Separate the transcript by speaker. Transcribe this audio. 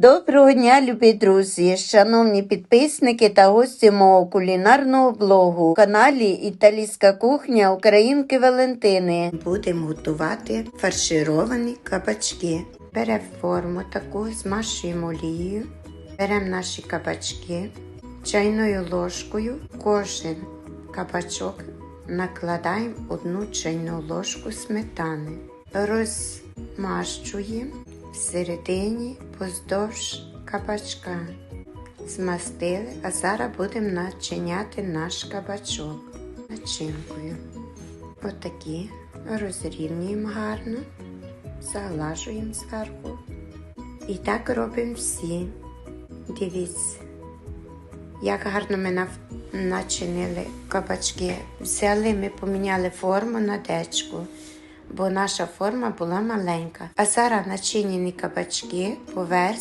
Speaker 1: Доброго дня, любі друзі, шановні підписники та гості мого кулінарного блогу, каналі Італійська кухня Українки Валентини. Будемо готувати фаршировані кабачки. Беремо форму таку, змашуємо олією, беремо наші кабачки, чайною ложкою кожен кабачок накладаємо одну чайну ложку сметани, розмащуємо всередині поздовж кабачка. Змастили, а зараз будемо начиняти наш кабачок начинкою. Отакі розрівнюємо гарно, заглажуємо зверху. І так робимо всі. Дивіться, як гарно ми начинили кабачки. Взяли, ми поміняли форму на дечку, бо наша форма була маленька. А зараз начинені кабачки по версії.